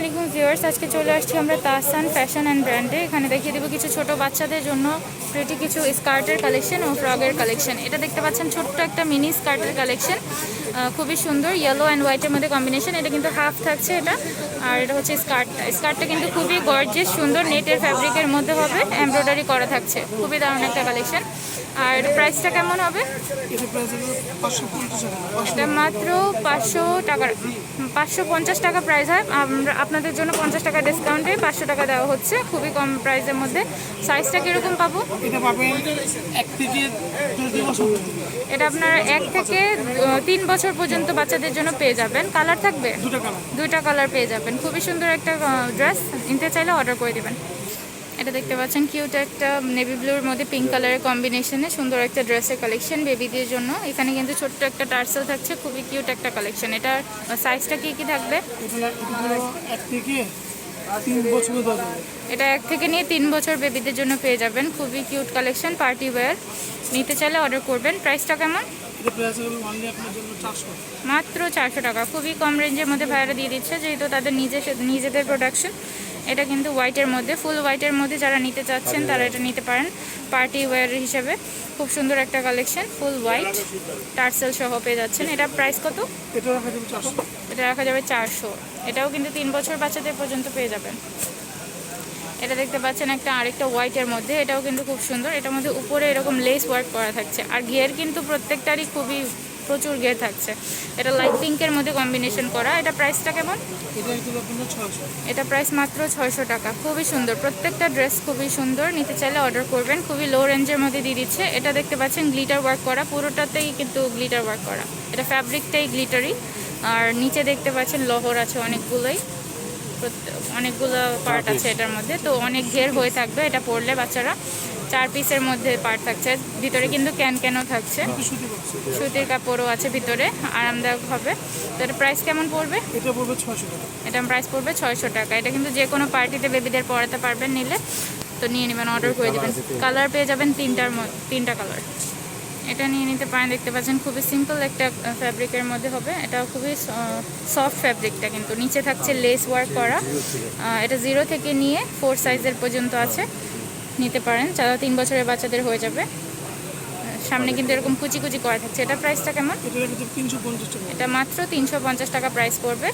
আলাইকুম ভিউয়ার্স, আজকে চলে আসছি আমরা তাহসান ফ্যাশন অ্যান্ড ব্র্যান্ডে। এখানে দেখিয়ে দেবো কিছু ছোট বাচ্চাদের জন্য প্রেটি কিছু স্কার্টের কালেকশন ও ফ্রগের কালেকশন এটা দেখতে পাচ্ছেন ছোট্ট একটা মিনি স্কার্টের কালেকশন খুবই সুন্দর ইয়েলো অ্যান্ড হোয়াইটের মধ্যে কম্বিনেশন এটা কিন্তু হাফ থাকছে এটা। আর এটা হচ্ছে স্কার্টটা স্কার্টটা কিন্তু খুবই গর্জিয়াস সুন্দর নেটের ফ্যাব্রিকের মধ্যে হবে এমব্রয়ডারি করা থাকছে। খুবই দারুণ একটা কালেকশন আর প্রাইসটা কেমন হবে? এটা পাঁচশো টাকা। পাঁচশো মাত্র পাঁচশো টাকার পাঁচশো পঞ্চাশ টাকা প্রাইস হয়। আমরা আপনাদের জন্য পঞ্চাশ টাকা ডিসকাউন্টে পাঁচশো টাকা দেওয়া হচ্ছে খুবই কম প্রাইসের মধ্যে। সাইজটা কীরকম পাবো? এটা আপনারা এক থেকে তিন বছর পর্যন্ত বাচ্চাদের জন্য পেয়ে যাবেন। কালার থাকবে? দুটো কালার দুইটা কালার পেয়ে যাবেন। খুবই সুন্দর একটা ড্রেস নিতে চাইলে অর্ডার করে দিবেন। এটা দেখতে পাচ্ছেন কিউট একটা নেভি ব্লুর মধ্যে পিঙ্ক কালারের কম্বিনেশনে সুন্দর একটা ড্রেসের কালেকশন বেবিদের জন্য। এখানে কিন্তু ছোট্ট একটা টার্সেল থাকছে খুবই কিউট একটা কালেকশন এটার সাইজটা কি কি থাকবে? এটা এক থেকে নিয়ে তিন বছর বেবিদের জন্য পেয়ে যাবেন। খুবই কিউট কালেকশন পার্টি ওয়্যার নিতে চাইলে অর্ডার করবেন। প্রাইসটা কেমন? মাত্র চারশো টাকা। খুবই কম রেঞ্জের মধ্যে ভাইয়ারা দিয়ে দিচ্ছে যেহেতু তাদের নিজে নিজেদের প্রোডাকশন এটা কিন্তু হোয়াইটের মধ্যে ফুল হোয়াইটের মধ্যে যারা নিতে চাচ্ছেন তারা এটা নিতে পারেন। পার্টি ওয়্যার হিসেবে খুব সুন্দর একটা কালেকশন ফুল হোয়াইট টার্সেল সহ পেয়ে যাচ্ছেন। এটা প্রাইস কত? এটা রাখা যাবে চারশো। এটাও কিন্তু তিন বছর বাচ্চাদের পর্যন্ত পেয়ে যাবেন। এটা দেখতে পাচ্ছেন একটা আরেকটা হোয়াইটের মধ্যে এটাও কিন্তু খুব সুন্দর। এটার মধ্যে উপরে এরকম লেস ওয়ার্ক করা থাকছে। আর ঘের কিন্তু প্রত্যেকটারই খুবই প্রচুর ঘের থাকছে। এটা লাইট পিঙ্কের মধ্যে কম্বিনেশন করা। এটা প্রাইসটা কেমন? এটা প্রাইস মাত্র ছয়শো টাকা। খুবই সুন্দর। প্রত্যেকটা ড্রেস খুবই সুন্দর। নিতে চাইলে অর্ডার করবেন। খুবই লো রেঞ্জের মধ্যে দিয়ে দিচ্ছে। এটা দেখতে পাচ্ছেন গ্লিটার ওয়ার্ক করা। পুরোটাতেই কিন্তু গ্লিটার ওয়ার্ক করা। এটা ফ্যাব্রিকটাই গ্লিটারি আর নিচে দেখতে পাচ্ছেন লহর আছে অনেকগুলোই। অনেকগুলো পার্ট আছে এটার মধ্যে। তো অনেক ঘের হয়ে থাকবে এটা পরলে বাচ্চারা। চার পিসের মধ্যে পার্ট থাকছে। ভিতরে কিন্তু ক্যান ক্যানও থাকছে। বক্স সুতির কাপড়ও আছে ভিতরে আরামদায়ক হবে। তো এটা প্রাইস কেমন পড়বে? এটা পড়বে ছয়শো টাকা। এটা প্রাইস পড়বে ছয়শো টাকা। এটা কিন্তু যে কোনো পার্টিতে বেবিদের পরাতে পারবেন নিলে। তো নিয়ে নেবেন অর্ডার করে দেবেন। কালার পেয়ে যাবেন তিনটার মধ্যে তিনটা কালার এটা নিয়ে নিতে পারেন দেখতে পাচ্ছেন খুবই সিম্পল একটা ফ্যাব্রিকের মধ্যে হবে। এটা খুবই সফট ফ্যাব্রিকটা কিন্তু। নিচে থাকছে লেস ওয়ার্ক করা। এটা জিরো থেকে নিয়ে ফোর সাইজের পর্যন্ত আছে। নিতে পারেন। চার তিন বছরের বাচ্চাদের হয়ে যাবে। সামনে কিন্তু এরকম কুচি কুচি করা থাকছে। এটা প্রাইসটা কেমন? এটা তিনশো পঞ্চাশ এটা মাত্র তিনশো পঞ্চাশ টাকা প্রাইস পড়বে।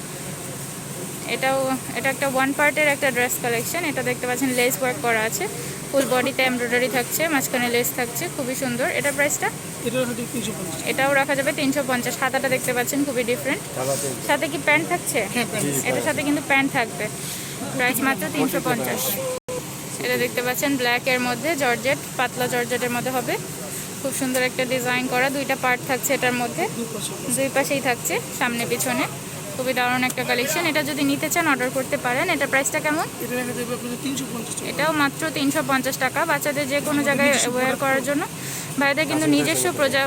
এটাও এটা একটা ওয়ান পার্টের একটা ড্রেস কালেকশন এটা দেখতে পাচ্ছেন লেস ওয়ার্ক করা আছে। ফুল বডিতে এমব্রয়ডারি থাকছে মাঝখানে লেস থাকছে। খুবই সুন্দর। এটা প্রাইসটা এটাও রাখা যাবে তিনশো পঞ্চাশ। হাতাটা দেখতে পাচ্ছেন খুবই ডিফারেন্ট সাথে কি প্যান্ট থাকছে? হ্যাঁ এটার সাথে কিন্তু প্যান্ট থাকবে। প্রাইস মাত্র তিনশো পঞ্চাশ। এটা দেখতে পাচ্ছেন ব্ল্যাকের মধ্যে জর্জেট পাতলা জর্জেটের মধ্যে হবে। খুব সুন্দর একটা ডিজাইন করা দুইটা পার্ট থাকছে এটার মধ্যে। দুই পাশেই থাকছে সামনে পিছনে। খুবই দারুণ একটা কালেকশন এটা যদি নিতে চান অর্ডার করতে পারেন। এটা প্রাইসটা কেমন? এটাও মাত্র তিনশো পঞ্চাশ টাকা। বাচ্চাদের যে কোনো জায়গায় ওয়্যার করার জন্য। ভাইদের কিন্তু নিজস্ব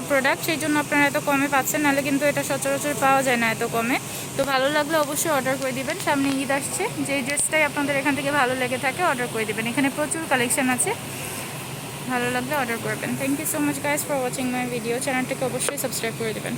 প্রোডাক্ট সেই জন্য আপনারা এত কমে পাচ্ছেন নাহলে কিন্তু এটা সচরাচর পাওয়া যায় না এত কমে। তো ভালো লাগলে অবশ্যই অর্ডার করে দিবেন। সামনে ঈদ আসছে। যে ড্রেসটাই আপনাদের এখান থেকে ভালো লেগে থাকে অর্ডার করে দিবেন। এখানে প্রচুর কালেকশান আছে। ভালো লাগলে অর্ডার করবেন। Thank you so much guys for watching my video চ্যানেলটাকে অবশ্যই সাবস্ক্রাইব করে দেবেন।